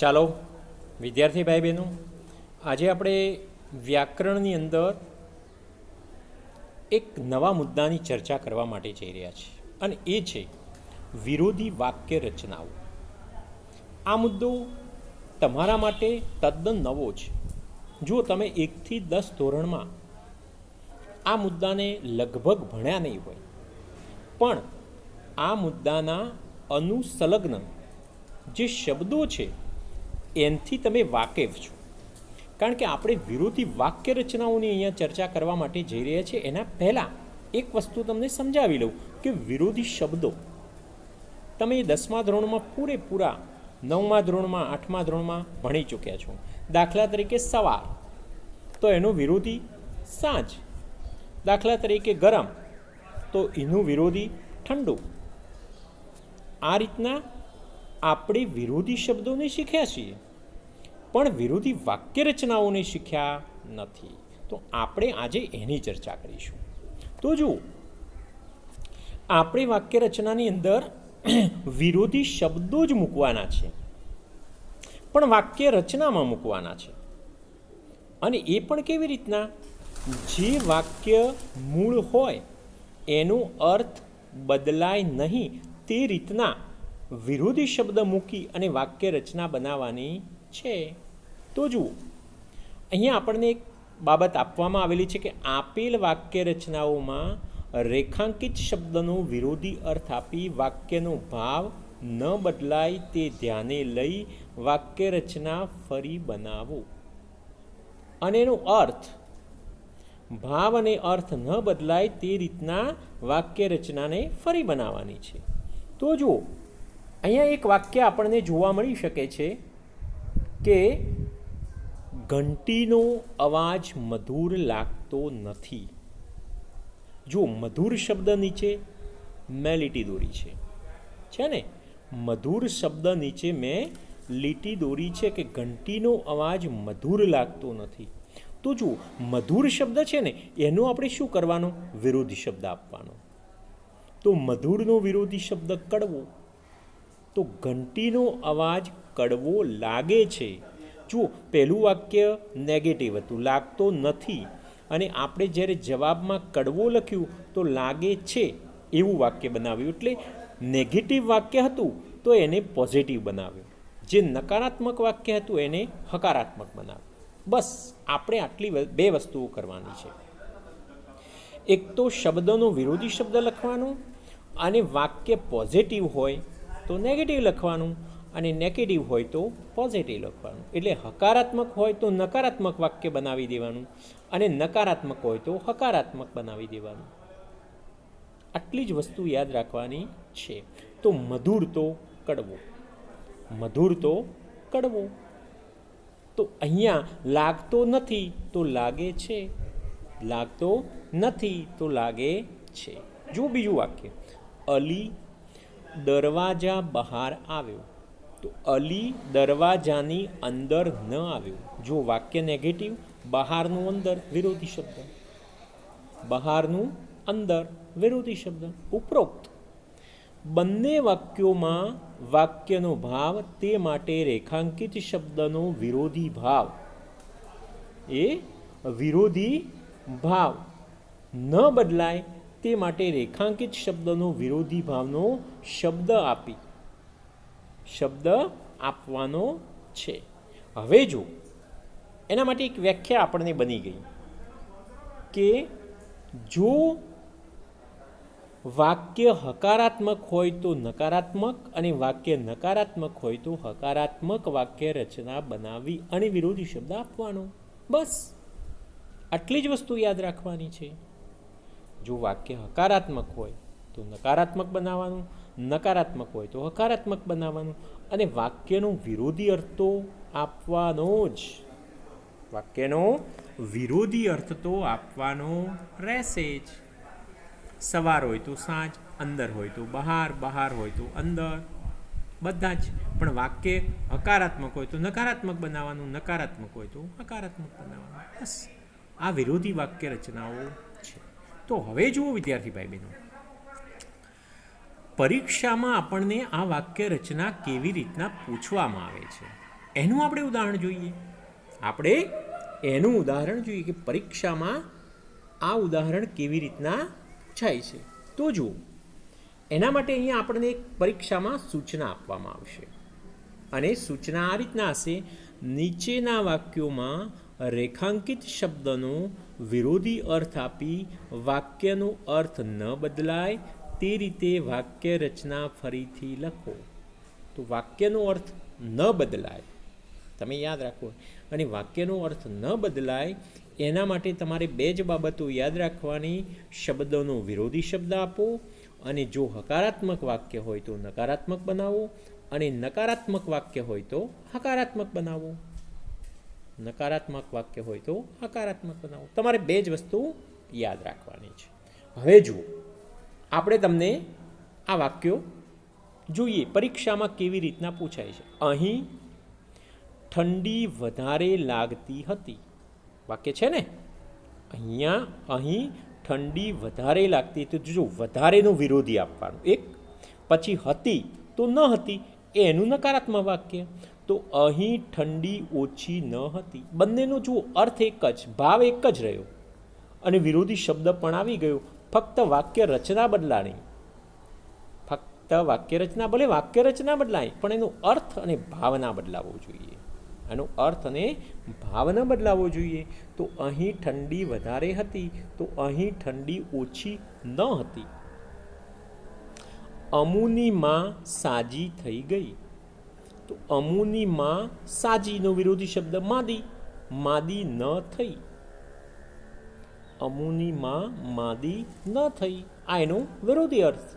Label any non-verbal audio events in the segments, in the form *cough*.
ચાલો, વિદ્યાર્થી ભાઈ બહેનો આજે આપણે વ્યાકરણની અંદર એક નવા મુદ્દાની ચર્ચા કરવા માટે જઈ રહ્યા છીએ અને એ છે વિરોધી વાક્ય રચનાઓ. આ મુદ્દો તમારા માટે તદ્દન નવો છે. જો તમે એકથી દસ ધોરણમાં આ મુદ્દાને લગભગ ભણ્યા નહીં હોય, પણ આ મુદ્દાના અનુસંલગ્ન જે શબ્દો છે એનથી તમે વાકેફ છો. કારણ કે આપણે વિરોધી વાક્ય રચનાઓની અહીંયા ચર્ચા કરવા માટે જઈ રહ્યા છીએ. એના પહેલાં એક વસ્તુ તમને સમજાવી લઉં કે વિરોધી શબ્દો તમે દસમા ધોરણમાં પૂરેપૂરા નવમા ધોરણમાં, આઠમા ધોરણમાં ભણી ચૂક્યા છો. દાખલા તરીકે સવાર તો એનો વિરોધી સાંજ. દાખલા તરીકે ગરમ. તો એનું વિરોધી ઠંડુ. આ રીતના આપણે વિરોધી શબ્દોને શીખ્યા છીએ. પણ વિરોધી વાક્ય રચનાઓને શીખ્યા નથી. તો આપણે આજે એની ચર્ચા કરીશું. તો જુઓ, આપણે વાક્ય રચનાની અંદર *clears throat* વિરોધી શબ્દો જ મૂકવાના છે. પણ વાક્ય રચનામાં મૂકવાના છે. અને એ પણ કેવી રીતના? જે વાક્ય મૂળ હોય, એનો અર્થ બદલાય નહીં તે રીતના વિરોધી શબ્દ મૂકી અને વાક્ય રચના બનાવવાની છે. તો જુઓ, અહીંયા આપણને એક બાબત આપવામાં આવેલી છે કે આપેલ વાક્ય રચનાઓમાં રેખાંકિત શબ્દનો વિરોધી અર્થ આપી વાક્યનો ભાવ ન બદલાય તે ધ્યાને લઈ વાક્ય રચના ફરી બનાવો. અને એનો અર્થ, ભાવ અને અર્થ ન બદલાય તે રીતના વાક્ય રચનાને ફરી બનાવવાની છે. તો જુઓ અહીંયા એક વાક્ય આપણને જોવા મળી શકે છે કે ઘંટીનો અવાજ મધુર લાગતો નથી. જો મધુર શબ્દ નીચે મેં લીટી દોરી છે. છે ને? મધુર શબ્દ નીચે મેં લીટી દોરી છે કે ઘંટીનો અવાજ મધુર લાગતો નથી. તો જુઓ, મધુર શબ્દ છે ને, એનો આપણે શું કરવાનો? વિરોધી શબ્દ આપવાનો. તો મધુરનો વિરોધી શબ્દ કડવો. તો ઘંટીનો અવાજ કડવો લાગે છે. જુઓ, પહેલું વાક્ય નેગેટિવ હતું, લાગતો નથી. અને આપણે જ્યારે જવાબમાં કડવો લખ્યું, તો લાગે છે. એવું વાક્ય બનાવ્યું એટલે નેગેટિવ વાક્ય હતું, તો એને પોઝિટિવ બનાવ્યું. જે નકારાત્મક વાક્ય હતું, એને હકારાત્મક બનાવ્યું. બસ, આપણે આટલી બે વસ્તુઓ કરવાની છે. એક તો શબ્દનો વિરોધી શબ્દ લખવાનો અને વાક્ય પોઝિટિવ હોય તો નેગેટિવ લખવાનું અને નેગેટિવ હોય તો પોઝિટિવ લખવાનું. એટલે હકારાત્મક હોય તો નકારાત્મક વાક્ય બનાવી દેવાનું અને નકારાત્મક હોય તો હકારાત્મક બનાવી દેવાનું. આટલી જ વસ્તુ યાદ રાખવાની છે. તો મધુર તો કડવો. મધુર તો કડવો. તો અહીંયા લાગતો નથી તો લાગે છે. લાગતો નથી તો લાગે છે. જો બીજું વાક્ય, અલી દરવાજા બહાર આવ્યો. તો અલી દરવાજાની અંદર ન આવ્યો. જો વાક્ય નેગેટિવ બહારનું અંદર વિરોધી શબ્દ. બહારનું અંદર વિરોધી શબ્દ. ઉપરોક્ત. બંને વાક્યોમાં વાક્યનો ભાવ તે માટે રેખાંકિત શબ્દનો વિરોધી ભાવ. એ વિરોધી ભાવ. ન બદલાય તે માટે રેખાંકિત શબ્દનો વિરોધી ભાવનો શબ્દ આપી, શબ્દ આપવાનો છે. હવે જો, એના માટે એક વ્યાખ્યા આપણને બની ગઈ કે જો વાક્ય હકારાત્મક હોય તો નકારાત્મક અને વાક્ય નકારાત્મક હોય તો હકારાત્મક વાક્ય રચના બનાવી અને વિરોધી શબ્દ આપવાનો. બસ. આટલી જ વસ્તુ યાદ રાખવાની છે. જો વાક્ય હકારાત્મક હોય, તો નકારાત્મક બનાવવાનું, નકારાત્મક હોય, તો હકારાત્મક બનાવવાનું. અને વાક્યનો વિરોધી અર્થ તો આપવાનો જ. વાક્યનો વિરોધી અર્થ તો આપવાનો રહેશે જ. સવાર હોય તો સાંજ, અંદર હોય તો બહાર બહાર હોય તો અંદર. બધા જ. પણ વાક્ય હકારાત્મક હોય તો નકારાત્મક બનાવવાનું, નકારાત્મક હોય તો હકારાત્મક બનાવવાનું. બસ. આ વિરોધી વાક્ય રચનાઓ તો હવે જુઓ વિદ્યાર્થી ભાઈ બહેનો પરીક્ષામાં આપણને આ વાક્ય રચના કેવી રીતના પૂછવામાં આવે છે? એનું આપણે ઉદાહરણ જોઈએ. આપણે એનું ઉદાહરણ જોઈએ કે પરીક્ષામાં આ ઉદાહરણ કેવી રીતના પૂછાય છે. તો જુઓ. એના માટે અહીંયા આપણને એક પરીક્ષામાં સૂચના આપવામાં આવશે. અને સૂચના આ રીતના હશે. નીચેના વાક્યોમાં રેખાંકિત શબ્દનો વિરોધી અર્થ આપી વાક્યનો અર્થ ન બદલાય તે રીતે વાક્ય રચના ફરીથી લખો. તો વાક્યનો અર્થ ન બદલાય, તમે યાદ રાખો, અને વાક્યનો અર્થ ન બદલાય એના માટે તમારે બે જ બાબતો યાદ રાખવાની. શબ્દનો વિરોધી શબ્દ આપો, અને જો હકારાત્મક વાક્ય હોય તો નકારાત્મક બનાવો, અને નકારાત્મક વાક્ય હોય તો હકારાત્મક બનાવો. નકારાત્મક વાક્ય હોય તો હકારાત્મક બનાવો. તમારે બે જ વસ્તુ યાદ રાખવાની છે. હવે જુઓ, આપણે તમને આ વાક્યો જોઈએ. પરીક્ષામાં કેવી રીતના પૂછાય છે? અહીં ઠંડી વધારે લાગતી હતી. વાક્ય છે ને? અહીંયા અહીં ઠંડી વધારે લાગતી તો જો, વધારેનું વિરોધી આપવાનું. એક, પછી હતી તો ન હતી, એનું નકારાત્મક વાક્ય. તો અહીં ઠંડી ઓછી ન હતી. બંનેનો જુઓ, અર્થ એક જ, ભાવ એક જ રહ્યો. અને વિરોધી શબ્દ પણ આવી ગયો. ફક્ત વાક્ય રચના બદલાણી. ફક્ત વાક્ય રચના, ભલે વાક્ય રચના બદલાય, પણ એનો અર્થ અને ભાવના બદલાવો જોઈએ. એનો અર્થ અને ભાવના બદલાવો જોઈએ. તો અહીં ઠંડી વધારે હતી, તો અહીં ઠંડી ઓછી ન હતી. અમુની માં સાજી થઈ ગઈ. તો અમુની માં સાજીનો વિરોધી શબ્દ માદી માદી ન થઈ. અમુની માં માદી ન થઈ. આ એનો વિરોધી અર્થ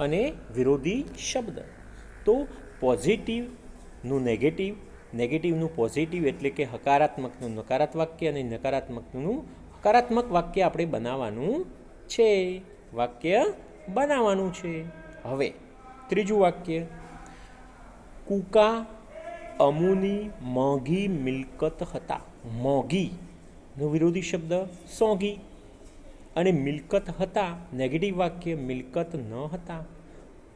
અને વિરોધી શબ્દ. તો પોઝિટિવનું નેગેટિવ નેગેટિવનું પોઝિટિવ એટલે કે હકારાત્મકનું નકારાત્મક વાક્ય અને નકારાત્મકનું હકારાત્મક વાક્ય આપણે બનાવવાનું છે. વાક્ય બનાવવાનું છે. હવે ત્રીજું વાક્ય. કુકા, અમુની, મોંઘી મિલકત હતા. મોંઘીનો વિરોધી શબ્દ, સોંઘી. અને મિલકત હતા નેગેટિવ વાક્ય મિલકત ન હતા.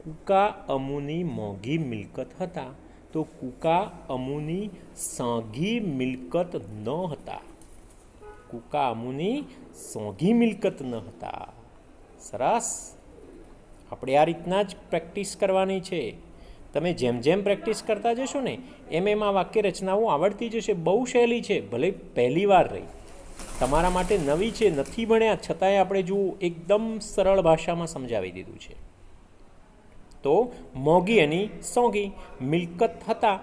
કુકા, અમુની, મોંઘી મિલકત હતા. તો કુકા, અમુની, સાંઘી મિલકત ન હતા. કુકા, અમુની, સોંઘી મિલકત ન હતા. સરસ. આપણે આ રીતના જ પ્રેક્ટિસ કરવાની છે. તમે જેમ જેમ પ્રેક્ટિસ કરતા જશો ને, એમ એમ આ વાક્ય રચનાઓ આવડતી જશે. બહુ સહેલી છે, ભલે પહેલી વાર રહી. તમારા માટે નવી છે, નથી ભણ્યા, છતાંય આપણે જુઓ, એકદમ સરળ ભાષામાં સમજાવી દીધું છે. તો મોગી એની સોંગી મિલકત હતા,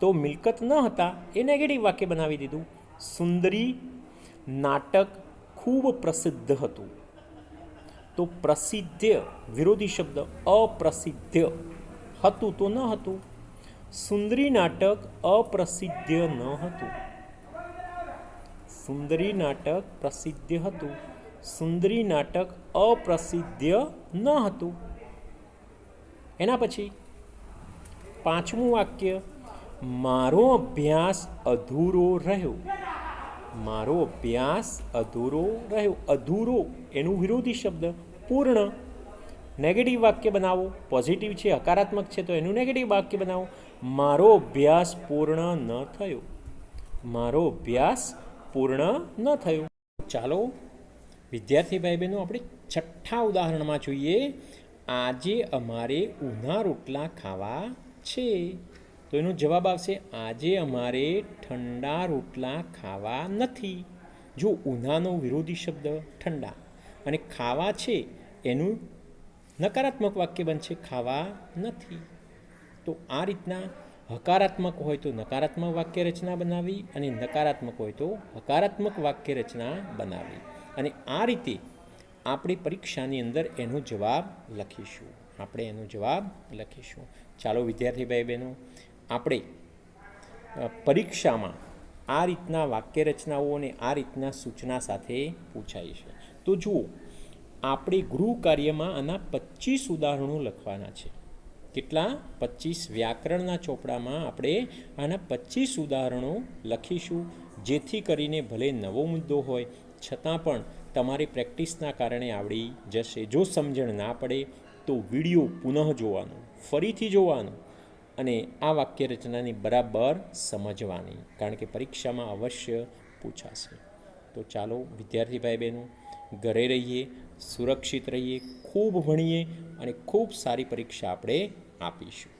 તો મિલકત ન હતા, એ નેગેટિવ વાક્ય બનાવી દીધું. સુંદરી નાટક ખૂબ પ્રસિદ્ધ હતું. તો પ્રસિદ્ધ વિરોધી શબ્દ અપ્રસિદ્ધ. હતું તો ન હતું. સુંદરી નાટક અપ્રસિદ્ધ ન હતું. સુંદરી નાટક પ્રસિદ્ધ હતું. સુંદરી નાટક અપ્રસિદ્ધ ન હતું. એના પછી પાંચમું વાક્ય, મારો અભ્યાસ અધૂરો રહ્યો. મારો અભ્યાસ અધૂરો રહ્યો. અધૂરો એનું વિરોધી શબ્દ પૂર્ણ નેગેટિવ વાક્ય બનાવો પોઝિટિવ છે, હકારાત્મક છે, તો એનું નેગેટિવ વાક્ય બનાવો. મારો અભ્યાસ પૂર્ણ ન થયો. મારો અભ્યાસ પૂર્ણ ન થયો. ચાલો, વિદ્યાર્થી ભાઈ બહેનો આપણે છઠ્ઠા ઉદાહરણમાં જોઈએ. આજે અમારે ઉના રોટલા ખાવા છે. તો એનો જવાબ આવશે, આજે અમારે ઠંડા રોટલા ખાવા નથી. જો ઉનાનો વિરોધી શબ્દ ઠંડા અને ખાવા છે, એનું નકારાત્મક વાક્ય બનશે ખાવા નથી. તો આ રીતના હકારાત્મક હોય તો નકારાત્મક વાક્ય રચના બનાવી અને નકારાત્મક હોય તો હકારાત્મક વાક્ય રચના બનાવી. અને આ રીતે આપણે પરીક્ષાની અંદર એનો જવાબ લખીશું. આપણે એનો જવાબ લખીશું. ચાલો, વિદ્યાર્થી ભાઈ બહેનો આપણે પરીક્ષામાં આ રીતના વાક્ય રચનાઓ અને આ રીતના સૂચના સાથે પૂછાય છે. તો જુઓ આપણે ગૃહ કાર્યમાં આના પચીસ ઉદાહરણો લખવાના છે. કેટલા? પચીસ વ્યાકરણના ચોપડામાં આપણે આના પચીસ ઉદાહરણો લખીશું, જેથી કરીને ભલે નવો મુદ્દો હોય, છતાં પણ તમારી પ્રેક્ટિસના કારણે આવડી જશે. જો સમજણ ના પડે, તો વીડિયો પુનઃ જોવાનો, ફરીથી જોવાનો અને આ વાક્ય રચનાની બરાબર સમજવાની, કારણ કે પરીક્ષામાં અવશ્ય પૂછાશે. તો ચાલો, વિદ્યાર્થી ભાઈ બહેનો ઘરે રહીએ. સુરક્ષિત રહીએ ખૂબ ભણીએ અને ખૂબ સારી પરીક્ષા આપણે આપીશું.